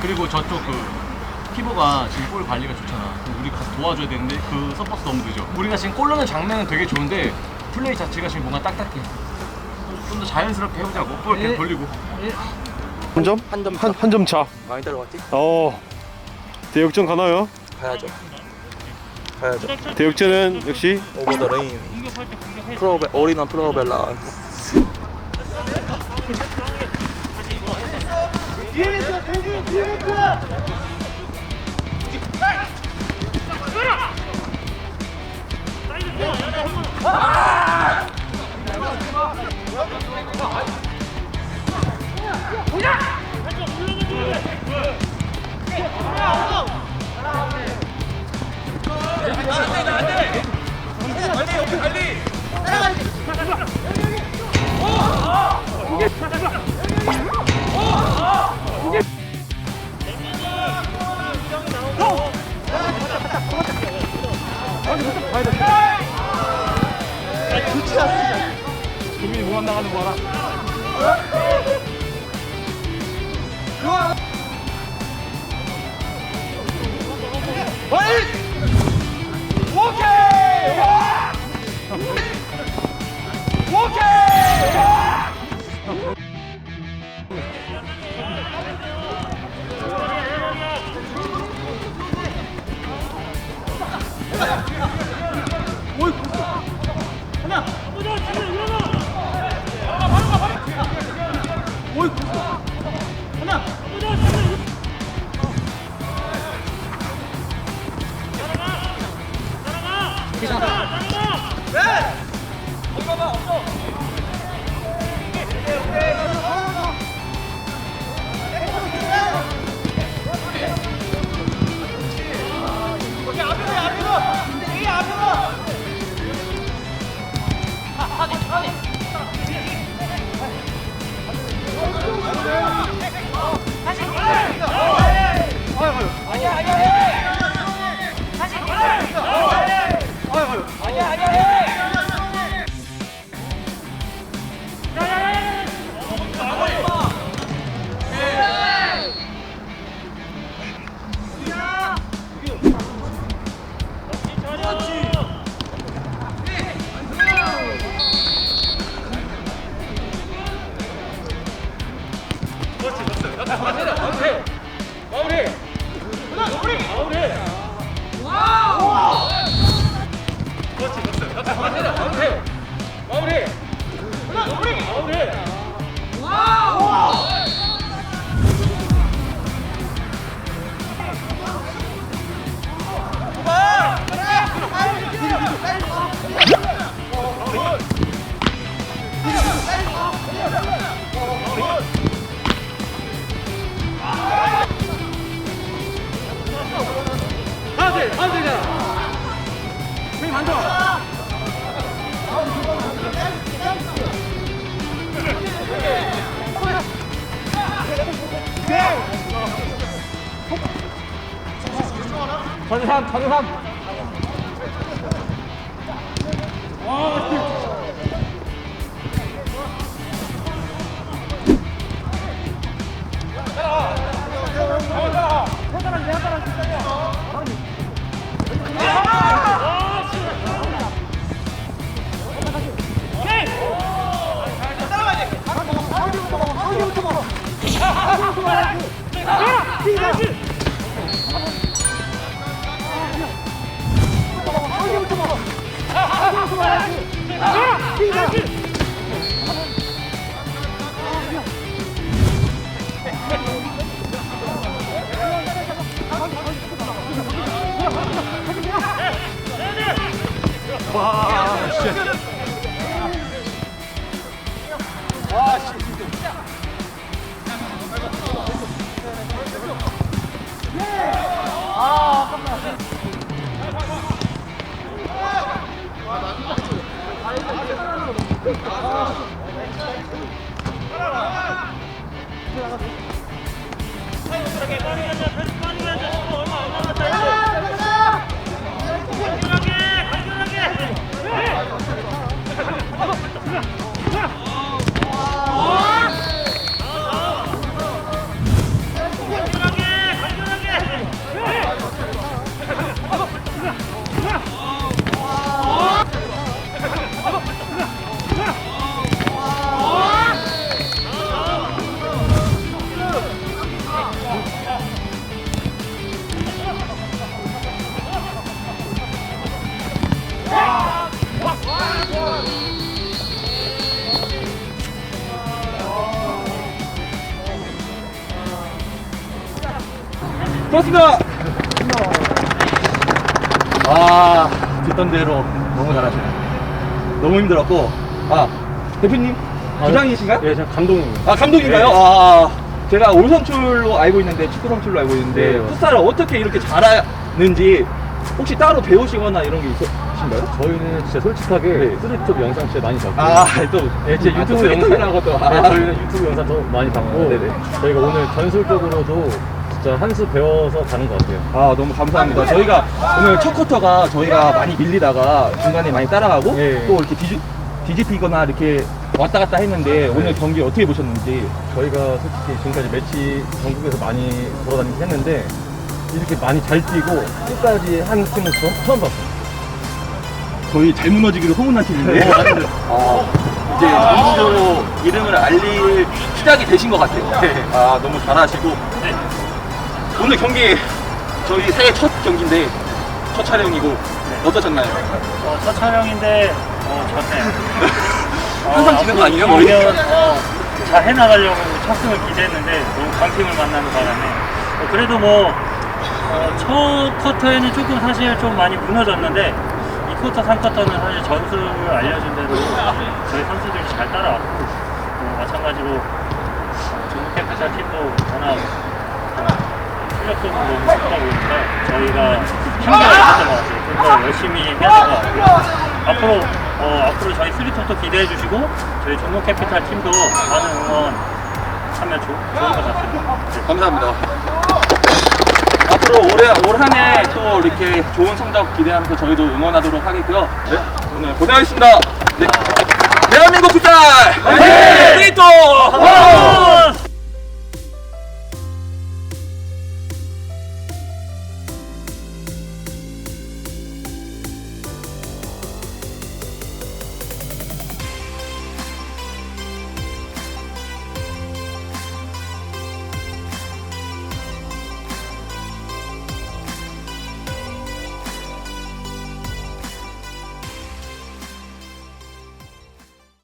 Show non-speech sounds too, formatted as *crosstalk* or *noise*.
그리고 저쪽 그 피부가 지금 골 관리가 좋잖아. 우리 도와줘야 되는데 그 서포트 너무 늦어. 우리가 지금 골 넣는 장면은 되게 좋은데 플레이 자체가 지금 뭔가 딱딱해. 좀 더 자연스럽게 해보자고 볼 계속 돌리고 한 점? 한 점 차. 한, 한 점 차. 많이 따라갔지? 어. 대역전 가나요? 가야죠. 가야죠. 대역전은 역시 오버 더 레인. 프로베 올인원 프로벨라. 가야 돼. 아, 굳이 만 나가는 거 알아? 와이! 오케이! 오케이! 와! 오이 하나! 일어나! 오이 하나 따라가 따라가 따라가 전삼 전삼 따라가야지. 过来啊踢下 고맙습니다. 아, 듣던 대로 너무 잘하시네. 너무 힘들었고, 아, 대표님, 부장이신가요? 예, 저 감독입니다. 아, 감독인가요? 네. 아, 제가 올 선출로 알고 있는데, 축구 선출로 알고 있는데, 네. 풋살을 어떻게 이렇게 잘하는지, 혹시 따로 배우시거나 이런 게 있으신가요? 저희는 진짜 솔직하게 스리톱 영상 진짜 많이 봤고. 아, 또, 예, 제 아, 또 유튜브 스리톱이라고 또. 네, 아. 저희는 유튜브 영상 더 많이 봤고. 아, 네네. 저희가 오늘 전술적으로도 진짜 한 수 배워서 가는 것 같아요. 아 너무 감사합니다. 저희가 오늘 첫 쿼터가 저희가 많이 밀리다가 중간에 많이 따라가고 예. 또 이렇게 뒤집, 뒤집히거나 이렇게 왔다 갔다 했는데 오늘 경기 어떻게 보셨는지 저희가 솔직히 지금까지 매치 전국에서 많이 돌아다니긴 했는데 이렇게 많이 잘 뛰고 끝까지 한 팀은 처- 처음 봤어요. 저희 잘 무너지기로 소문난 팀인데 어, *laughs* 이제 전국적으로 이름을 알릴 시작이 되신 것 같아요. 아 너무 잘하시고 오늘 경기 저희 새해 첫 경기인데 첫 촬영이고 어떠셨나요? 어, 첫 촬영인데 어, 좋네요. *laughs* 항상 지는 거 아니에요, 머리? 보면, 어, 잘 해나가려고 첫 승을 기대했는데 너무 강팀을 만나는 바람에 어, 그래도 뭐 어, 첫 쿼터에는 조금 사실 좀 많이 무너졌는데 2쿼터, 3쿼터는 사실 전술을 알려준 대로 저희 선수들이 잘 따라왔고 어, 마찬가지로 어, 중국 캠프사 팀도 워낙 어, 실력적으로 너무 좋다 보니까 저희가 힘을 냈던 것 같아요. 좀더 열심히 될것 같고요. 앞으로 어, 앞으로 저희 스리톱도 기대해 주시고 저희 종목 캐피탈 팀도 많은 응원 하면 좋, 좋을 것 같습니다. 네. 감사합니다. 앞으로 올해 올 한 해 또 이렇게 좋은 성적 기대하면서 저희도 응원하도록 하겠고요. 네, 오늘 고생하셨습니다. 네. 대한민국 풋살! 네! 스리톱!